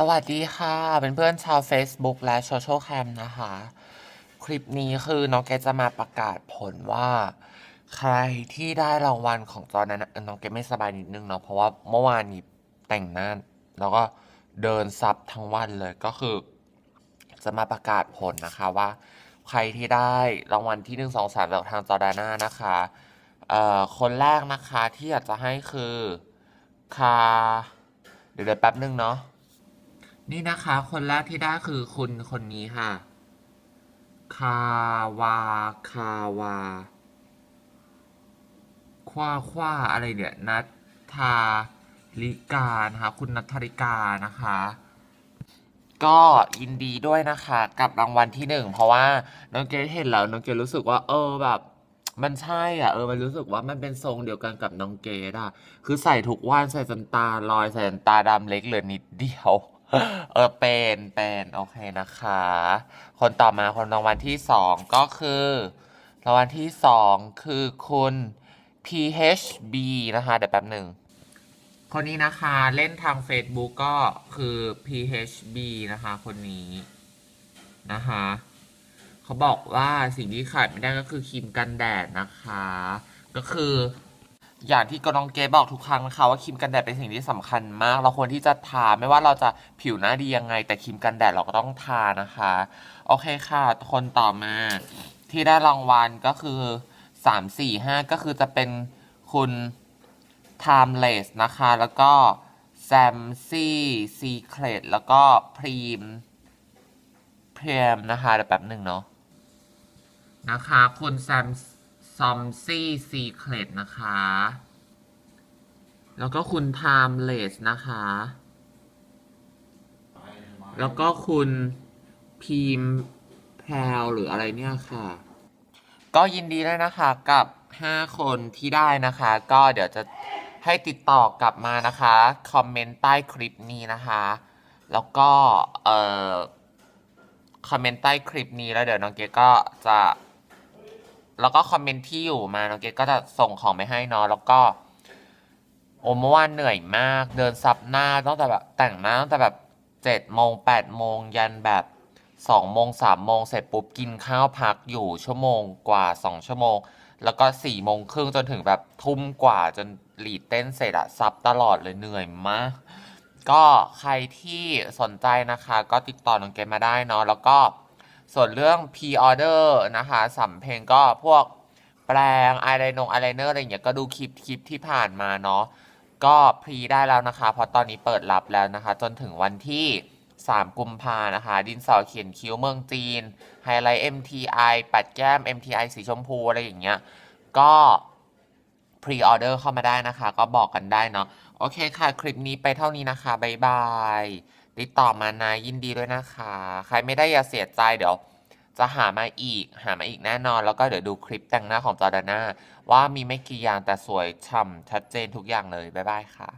สวัสดีค่ะเป็นเพื่อนชาว Facebook และ Social Cam นะคะ คลิปนี้คือน้องเกดจะมาประกาศผลว่า ใครที่ได้รางวัลของตอนนั้นน้องเกดไม่สบายนิดนึงเนาะเพราะว่าเมื่อวานนี้แต่งหน้า แล้วก็เดินซับทั้งวันเลยก็คือ จะมาประกาศผลนะคะว่า ใครที่ได้รางวัลที่หนึ่งสองสามจากทางจอร์ดาน่านะคะเอ่อคนแรกนะคะที่อยากจะให้คือคาเดี๋ยวเดี๋ยวแป๊บนึงเนาะ นี่นะคะ คนแรกที่ได้คือคุณคนนี้ค่ะ คาวา คาวา คว้าคว้าอะไรเนี่ย นัทธาลิกานะคะคุณนัทธาริกานะคะ ก็ยินดีด้วยนะคะ กับรางวัลที่หนึ่งเพราะว่าน้องเกดเห็นแล้วน้องเกดรู้สึกว่า เออแบบมันใช่อะเออมันรู้สึกว่ามันเป็นทรงเดียวกันกับน้องเกดอะ คือใส่ทุกวันใส่จนตาลอยใส่จนตาดำเล็กเหลือนิดเดียว เออเป็นเป็นโอเคนะคะ คนต่อมาคนรางวัลที่สองก็คือ รางวัลที่สองคือคุณ PHB นะคะ เดี๋ยวแป๊บหนึ่ง คนนี้นะคะเล่นทาง Facebook ก็คือ PHB นะคะคนนี้นะคะเขาบอกว่าสิ่งที่ขาดไม่ได้ก็คือครีมกันแดดนะคะ ก็คือ อย่างที่กน้องเกดบอกทุกครั้งนะคะว่าครีมกันแดดเป็นสิ่งที่สำคัญมาก เราควรที่จะทาไม่ว่าเราจะผิวหน้าดียังไง แต่ครีมกันแดดเราก็ต้องทานะคะ โอเคค่ะ คนต่อมาที่ได้รางวัลก็คือสามสี่ห้าก็คือจะเป็นคุณ Timeless นะคะ แล้วก็ s a m s y Secret แล้วก็ Prim Prim นะคะเดี๋ยวแป๊บหนึ่งเนาะนะคะ คุณ Sam s o m s y Secret นะคะ แล้วก็คุณ Timeless นะคะ แล้วก็คุณพีมแพลวหรืออะไรเนี่ยค่ะ ก็ยินดีด้วยนะคะกับ 5 คนที่ได้นะคะ ก็เดี๋ยวจะให้ติดต่อกลับมานะคะ คอมเมนต์ใต้คลิปนี้นะคะ แล้วก็ เอ่อ คอมเมนต์ใต้คลิปนี้แล้วเดี๋ยวน้องเกดก็จะ แล้วก็คอมเมนต์ที่อยู่มาน้องเกดก็จะส่งของไปให้เนาะแล้วก็โอ้เมื่อวานเหนื่อยมาก เดินซับหน้าตั้งแต่แบบแต่งหน้าตั้งแต่แบบเจ็ดโมงแปดโมงยันแบบสองโมงสามโมงเสร็จปุ๊บกินข้าวพักอยู่ชั่วโมงกว่าสองชั่วโมง แล้วก็สี่โมงครึ่งจนถึงแบบทุ่มกว่าจนหลีดเต้นเสร็จอะซับตลอดเลยเหนื่อยมากก็ใครที่สนใจนะคะ ก็ติดต่อน้องเกมมาได้เนาะแล้วก็ ส่วนเรื่อง p order นะคะสำเพลงก็พวกแปลงอายไลนงอายไลเนอร์อะไรอย่างเงี้ยก็ดูคลิปคลิปที่ผ่านมาเนาะก็พรีได้แล้วนะคะเพราะตอนนี้เปิดรับแล้วนะคะ จนถึงวันที่ 3 กุมภานะคะ ดินสอเขียนคิ้วเมืองจีนไฮไลท์ MTI ปัดแก้ม MTI สีชมพูอะไรอย่างเงี้ยก็พรีออเดอร์เข้ามาได้นะคะ ก็บอกกันได้เนาะโอเคค่ะ คลิปนี้ไปเท่านี้นะคะ บ๊ายบาย ติดต่อมานะยินดีด้วยนะคะ ใครไม่ได้อย่าเสียใจเดี๋ยว จะหามาอีกหามาอีกแน่นอน แล้วก็เดี๋ยวดูคลิปแต่งหน้าของจอร์ดาน่าว่ามีไม่กี่อย่างแต่สวยฉ่ำชัดเจนทุกอย่างเลย บ๊ายบายค่ะ